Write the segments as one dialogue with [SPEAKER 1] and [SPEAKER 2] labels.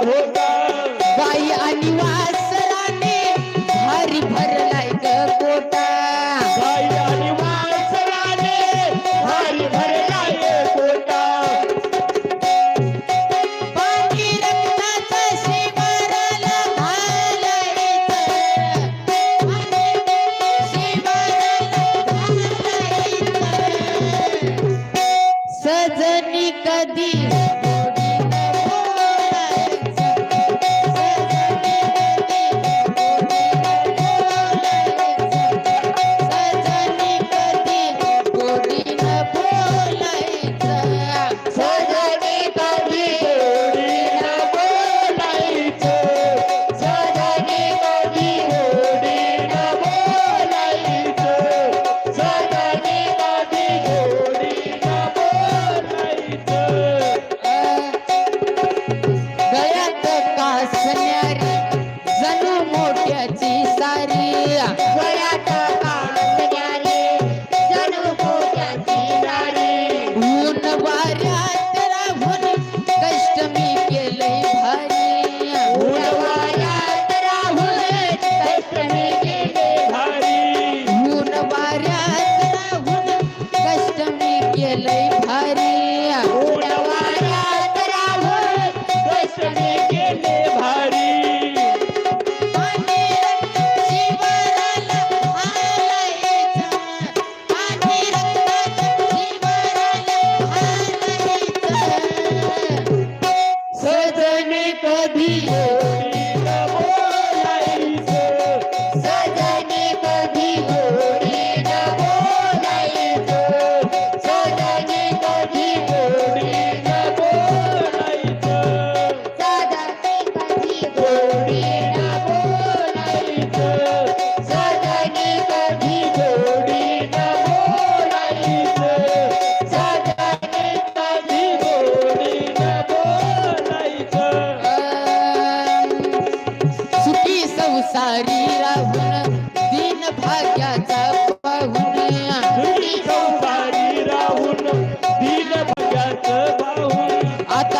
[SPEAKER 1] Bogotá.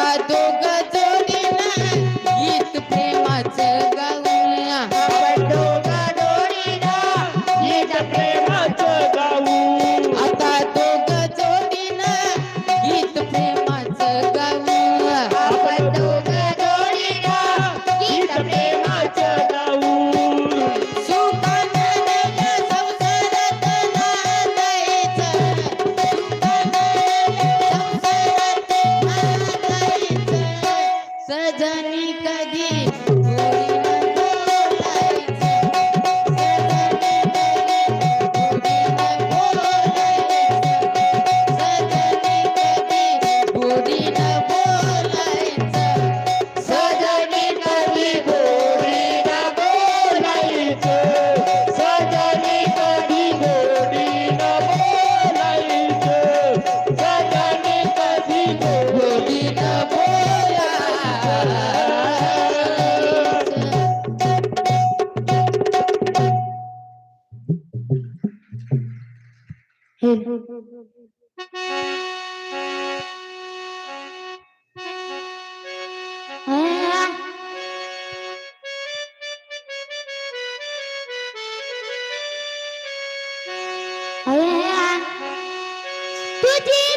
[SPEAKER 1] I don't. Oh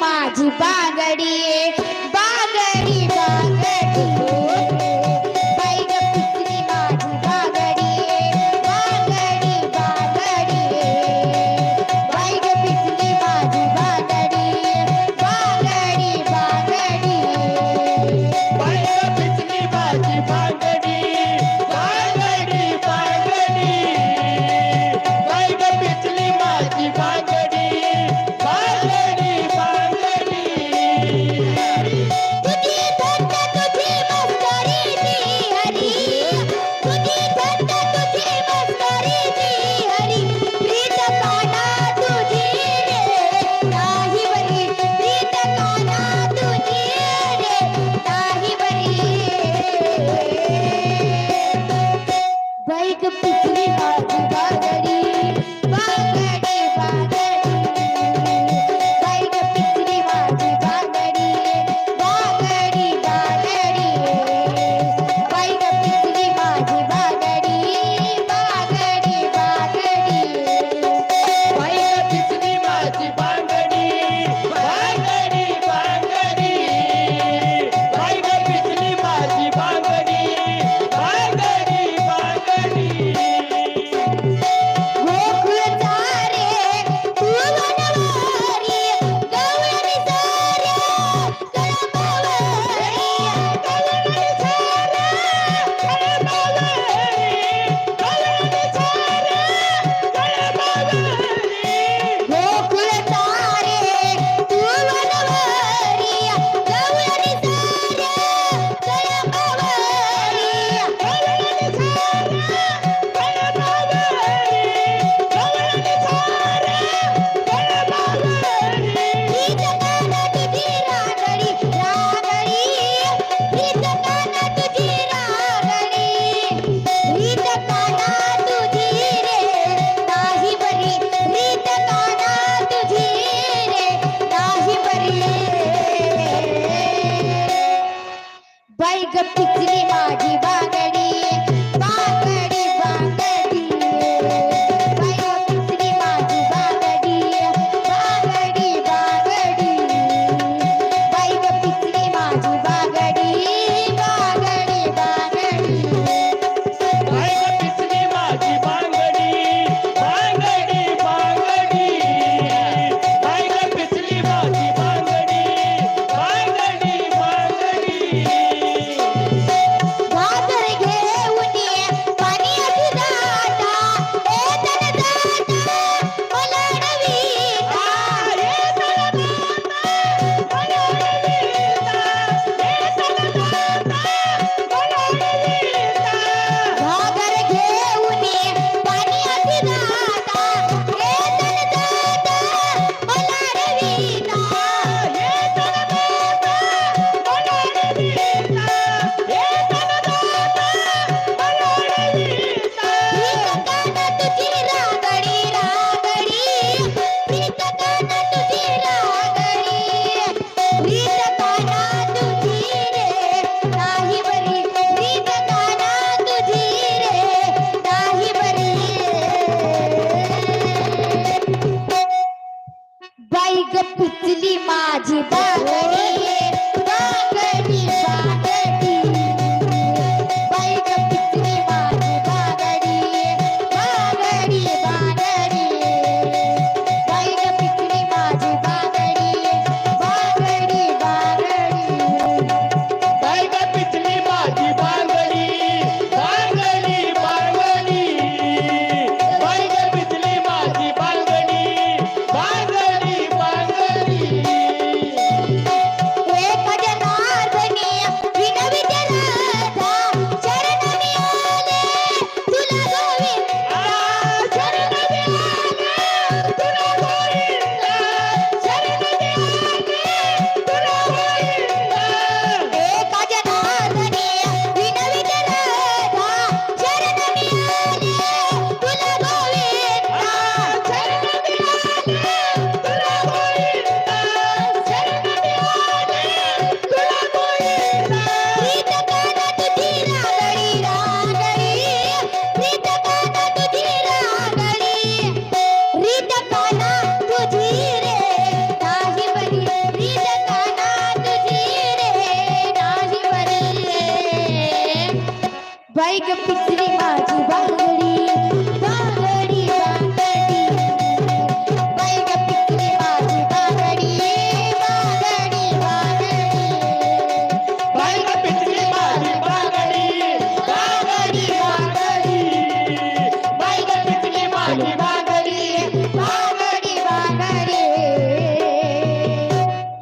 [SPEAKER 1] माझी बागडी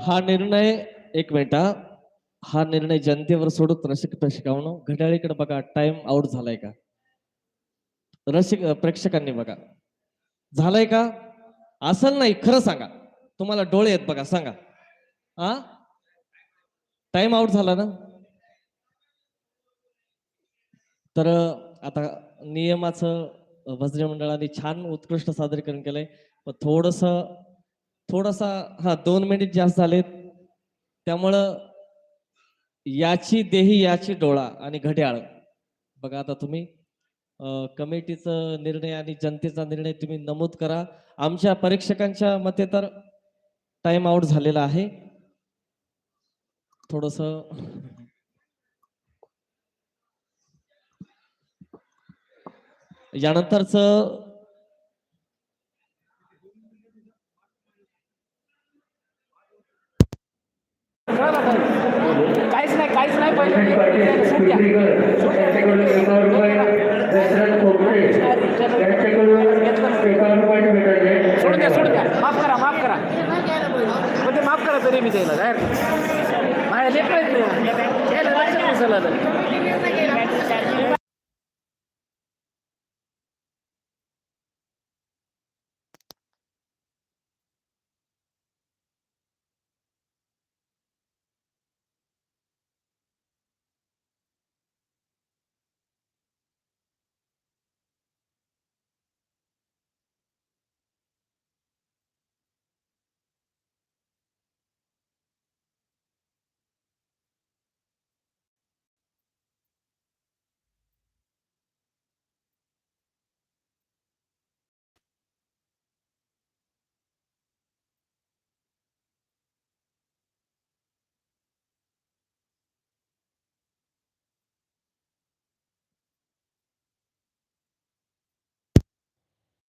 [SPEAKER 2] हा निर्णय एक मिनिटा हा. निर्णय जनतेवर सोडून रसिक प्रेक्षकांनो घड्याळीकडे बघा टाइम आउट झालाय का? रसिक प्रेक्षकांनी बघा. झालाय का? असल नाही खरं सांगा. तुम्हाला डोळे आहेत बघा सांगा. हा? टाइम आउट झाला ना? तर आता नियमाचं भजनी मंडळाने छान उत्कृष्ट सादरीकरण केलंय. पण थोडस थोडासा हा दोन मिनिट जास्त झालेत. त्यामुळं याची देही याची डोळा आणि घड्याळ. बघा आता तुम्ही. कमिटीचं निर्णय आणि जनतेचा निर्णय तुम्ही नमूद करा. आमच्या परीक्षकांच्या मते तर टाइम आउट झालेला आहे. थोडस यानंतरच
[SPEAKER 3] काहीच नाही काहीच नाही पहिले. सोडून द्या सोडून द्या. माफ करा माफ करा. म्हणजे माफ करा तरी मी द्यायला जाहीर माझ्या लेकर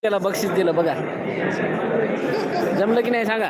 [SPEAKER 3] त्याला बक्षीस दिलं बघा. जमलं की नाही सांगा?